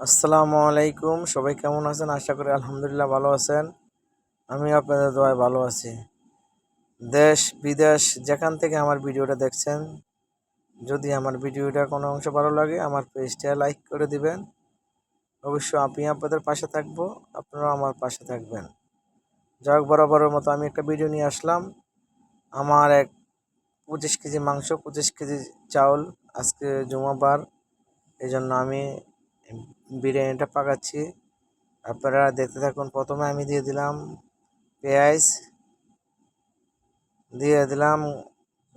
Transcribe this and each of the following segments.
আসসালামু আলাইকুম। সবাই কেমন আছেন? আশা করি আলহামদুলিল্লাহ ভালো আছেন। আমি আপনাদের দোয়ায় ভালো আছি। দেশ, বিদেশ, যেখান থেকে আমার ভিডিওটা দেখছেন, যদি আমার ভিডিওটা কোনো অংশ ভালো লাগে, আমার পেজটা লাইক করে দিবেন। অবশ্য আমি আপনাদের পাশে থাকব, আপনারাও আমার পাশে থাকবেন। যাই হোক, বরাবরের মতো আমি একটা ভিডিও নিয়ে আসলাম। আমার এক পঁচিশ কেজি মাংস, পঁচিশ কেজি চাউল আজকে জুমাবার। এই জন্য আমি বিরিয়ানিটা পাকাচ্ছি। আপনারা দেখতে থাকুন, প্রথমে আমি দিয়ে দিলাম পেঁয়াজ, দিয়ে দিলাম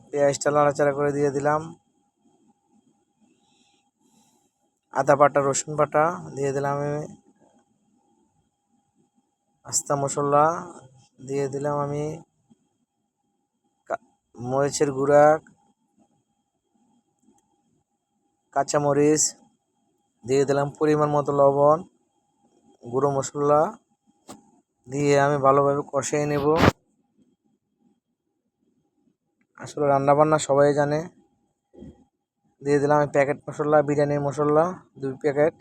পেঁয়াজটা লাড়াচাড়া করে দিয়ে দিলাম। আদা বাটা, রসুন বাটা দিয়ে দিলাম আমি। আস্তা মশলা দিয়ে দিলাম আমি। মরিচের গুঁড়া, কাঁচামরিচ দিয়ে দিলাম পরিমাণ মতো লবণ, গুঁড়ো মশলা দিয়ে আমি ভালোভাবে কষিয়ে নেব। আসলে রান্নাবান্না সবাই জানে। দিয়ে দিলাম আমি প্যাকেট মশলা বিরিয়ানির মশলা, দুই প্যাকেট।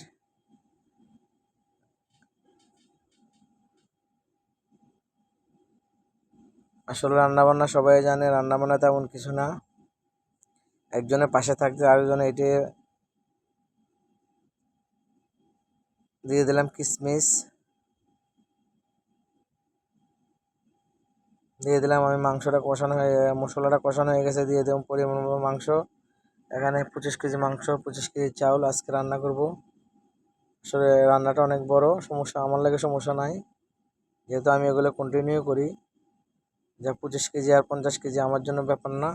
আসলে রান্নাবান্না সবাই জানে, রান্নাবান্না তেমন কিছু না। একজনের পাশে থাকতে আরেকজনে এটি দিয়ে দিলাম কিশমিশ দিয়ে দিলাম আমি মাংসটা কষানো হয়ে মশলাটা কষানো হয়ে গেছে, দিয়ে দিলাম পরিমাণ মাংস। এখানে পঁচিশ কেজি মাংস, পঁচিশ কেজি চাউল আজকে রান্না করব। আসলে রান্নাটা অনেক বড়, সমস্যা আমার লাগে সমস্যা নাই। যেহেতু আমি এগুলো কন্টিনিউ করি, যা পঁচিশ কেজি আর পঞ্চাশ কেজি আমার জন্য ব্যাপার না।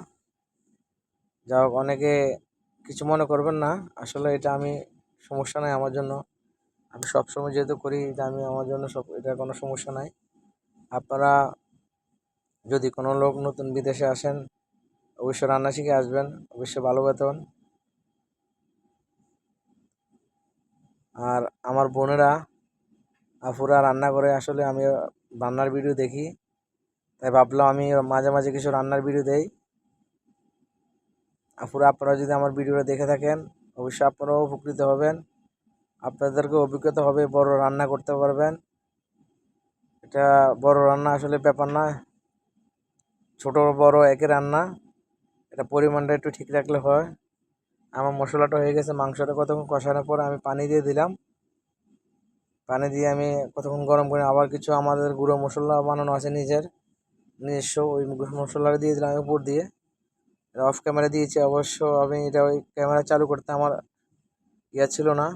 যা অনেকে কিছু মনে করবেন না, আসলে এটা আমি সমস্যা নাই আমার জন্য। আমি সবসময় যেহেতু করি আমি আমার জন্য সব এটা কোনো সমস্যা নাই। আপনারা যদি কোনো লোক নতুন বিদেশে আসেন, অবশ্যই রান্না শিখে আসবেন, অবশ্যই ভালো বেতন। আর আমার বোনেরা আফুরা রান্না করে, আসলে আমি রান্নার ভিডিও দেখি, তাই ভাবলাম আমি মাঝে মাঝে কিছু রান্নার ভিডিও দেই। আফুরা আপনারা যদি আমার ভিডিওটা দেখে থাকেন, অবশ্যই আপনারাও উপকৃত হবেন। আপনাদেরকে অভিজ্ঞতা হবে, বড় রান্না করতে পারবেন। এটা বড় রান্না আসলে ব্যাপার না ছোট, বড় একই রান্না। এটা পরিমাণটা একটু ঠিক রাখলে হয়। আমার মশলাটা হয়ে গেছে, মাংসটা কতক্ষণ কষানোর পর আমি পানি দিয়ে দিলাম। পানি দিয়ে আমি কতক্ষণ গরম করে, আবার কিছু আমাদের গুঁড়ো মশলা বানানো আছে নিজের। নিজস্ব ওই মশলাটা দিয়ে দিলাম উপর দিয়ে। অফ ক্যামেরা দিয়েছি, অবশ্য আমি এটা ওই ক্যামেরা চালু করতে আমার ইয়া ছিল না।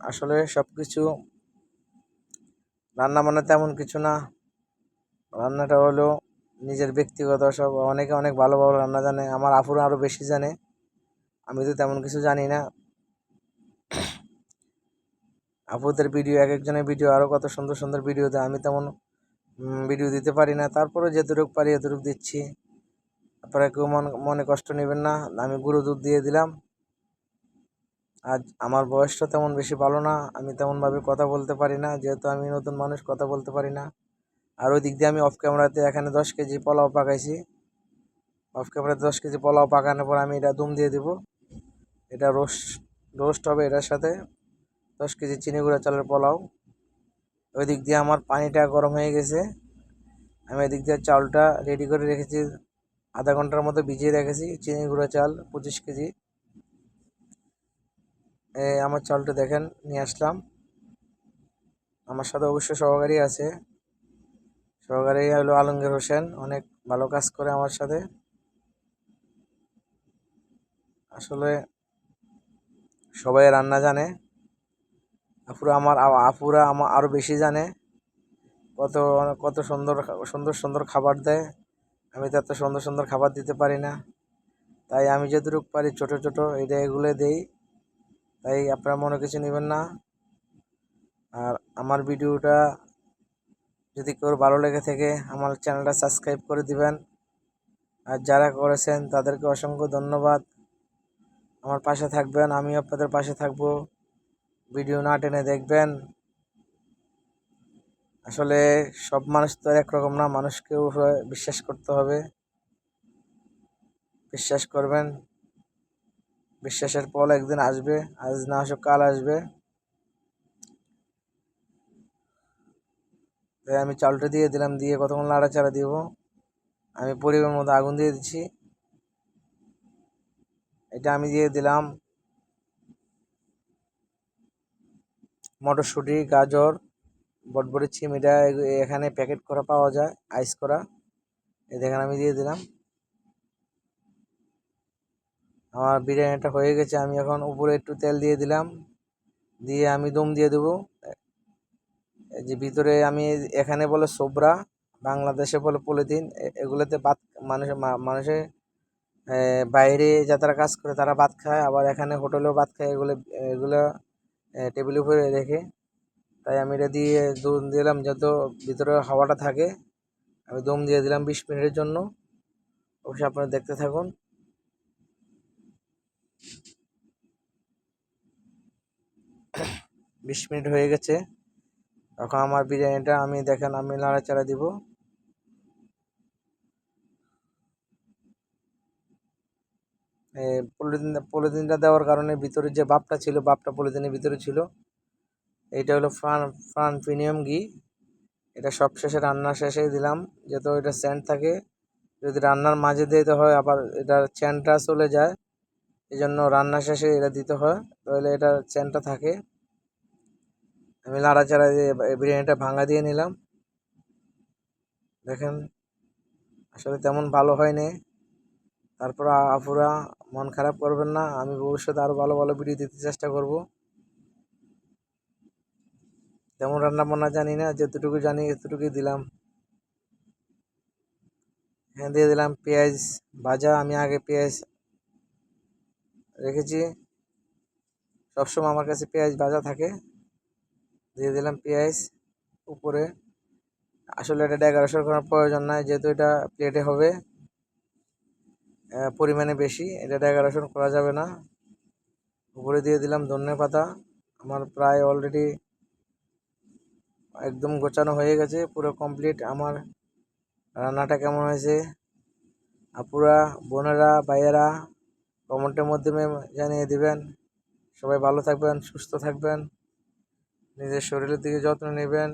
আসলে সব কিছু রান্না বান্না তেমন কিছু না। রান্নাটা হলো নিজের ব্যক্তিগত সব। অনেকে অনেক ভালো ভালো রান্না জানে, আমার আফুরা আরও বেশি জানে। আমি তো তেমন কিছু জানি না। আপুদের ভিডিও এক একজনের ভিডিও আরও কত সুন্দর সুন্দর ভিডিও দেয়। আমি তেমন ভিডিও দিতে পারি না। তারপরে যেতটুকু পারি, এতটুকু দিচ্ছি। আপনারা কেউ মন, মনে কষ্ট নেবেন না। আমি গুঁড়ো দুধ দিয়ে দিলাম। আজ আমার বয়সটা তেমন বেশি ভালো না, আমি তেমনভাবে কথা বলতে পারি না, যেহেতু আমি নতুন মানুষ, কথা বলতে পারি না। আর ওই দিক দিয়ে আমি অফ ক্যামেরাতে এখানে দশ কেজি পোলাও পাকাইছি। অফ ক্যামেরাতে দশ কেজি পোলাও পাকানোর পর আমি এটা দুম দিয়ে দিব। এটা রোস্ট রোস্ট হবে এটার সাথে। দশ কেজি চিনি গুঁড়া চালের পোলাও। ওই দিক দিয়ে আমার পানিটা গরম হয়ে গেছে। আমি এদিক দিয়ে চালটা রেডি করে রেখেছি। আধা ঘণ্টার মতো ভিজিয়ে রেখেছি। চিনি গুঁড়া চাল পঁচিশ কেজি। আমার চালটা দেখেন, নিয়ে আসলাম। আমার সাথে অবশ্য সহকারী আছে। সহকারী হলো আলমগীর হোসেন, অনেক ভালো কাজ করে আমার সাথে। আসলে সবাই রান্না জানে, আপুরা আমার আপুরা আমার আরও বেশি জানে। কত কত সুন্দর সুন্দর সুন্দর খাবার দেয়। আমি তো এত সুন্দর সুন্দর খাবার দিতে পারি না। তাই আমি যতটুকু পারি ছোট ছোট, এটা এগুলো দেই। তাই আপনারা মনে কিছু নেবেন না। আর আমার ভিডিওটা যদি কেউ ভালো লেগে থাকে, আমার চ্যানেলটা সাবস্ক্রাইব করে দিবেন। আর যারা করেছেন, তাদেরকে অসংখ্য ধন্যবাদ। আমার পাশে থাকবেন আমি আপনাদের পাশে থাকব। ভিডিও না টেনে দেখবেন। আসলে সব মানুষ তো একরকম না, মানুষকেও বিশ্বাস করতে হবে। বিশ্বাস করবেন। বিশ্বাসের ফল একদিন আসবে, আজ না আসুক কাল আসবে। তাই আমি চালটা দিয়ে দিলাম, দিয়ে কতক্ষণ লাড়াচাড়া দিব, আমি পরিমাণ মতো আগুন দিয়ে দিচ্ছি। এটা আমি দিয়ে দিলাম মটরশুঁটি, গাজর বটবটি এগু- এখানে প্যাকেট করা পাওয়া যায়, আইস করা। এই দেখেন আমি দিয়ে দিলাম। আমার বিরিয়ানিটা হয়ে গেছে, আমি এখন উপরে একটু তেল দিয়ে দিলাম, দিয়ে আমি দম দিয়ে দেবো। যে ভিতরে আমি, এখানে বলে সোবরা, বাংলাদেশে বলে পলিথিন এগুলোতে ভাত, মানুষে মানুষে বাইরে যারা কাজ করে তারা ভাত খায়, আবার এখানে হোটেলেও ভাত খায়, এগুলো এগুলো টেবিলের উপরে রেখে। তাই আমি এটা দিয়ে দম দিলাম, যত ভিতরে হাওয়াটা থাকে, আমি দম দিয়ে দিলাম বিশ মিনিটের জন্য। অবশ্যই আপনারা দেখতে থাকুন। বিশ মিনিট হয়ে গেছে। এখন আমার বিরিয়ানিটা আমি দেখেন, আমি নাড়াচাড়া দিব। পলিথিন, পলিথিনটা দেওয়ার কারণে ভিতরে যে বাপটা ছিল, বাপটা পলিথিনের ভিতরে ছিল। এইটা হলো ফ্রান ফ্রান প্রিমিয়াম ঘি। এটা সব শেষে রান্না শেষে দিলাম। যাতে এটা স্যান্ড থাকে, যদি রান্নার মাঝে দিতে হয়, আবার এটার চ্যানটা চলে যায়। এই জন্য রান্না শেষে এটা দিতে হয়। তাহলে এটা চ্যানটা থাকে। আমি লাড়াচাড়া দিয়ে বিরিয়ানিটা ভাঙা দিয়ে নিলাম। দেখেন, আসলে তেমন ভালো হয়নি। তারপর আপুরা মন খারাপ করবেন না, আমি ভবিষ্যতে আরও ভালো ভালো ভিডিও দিতে চেষ্টা করব। তেমন রান্না বান্না জানি না, যতটুকু জানি এতটুকুই দিলাম। হ্যাঁ দিয়ে দিলাম পেঁয়াজ ভাজা। আমি আগে পেঁয়াজ রেখেছি। সবসময় আমার কাছে পেঁয়াজ ভাজা থাকে। দিয়ে দিলাম পেঁয়াজ উপরে। আসলে এটা ডেকোরেশন করার প্রয়োজন নাই, যেহেতু এটা প্লেটে হবে। পরিমাণে বেশি, এটা ডেকোরেশন করা যাবে না। উপরে দিয়ে দিলাম ধনে পাতা। আমার প্রায় অলরেডি একদম গোছানো হয়ে গেছে, পুরো কমপ্লিট আমার রান্নাটা কেমন হয়েছে? আপুরা, বোনেরা, ভাইয়েরা কমেন্টের মাধ্যমে জানিয়ে দিবেন। সবাই ভালো থাকবেন, সুস্থ থাকবেন, নিজের শরীরের দিকে যত্ন নেবেন।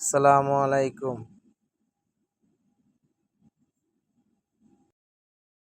আসসালামু আলাইকুম।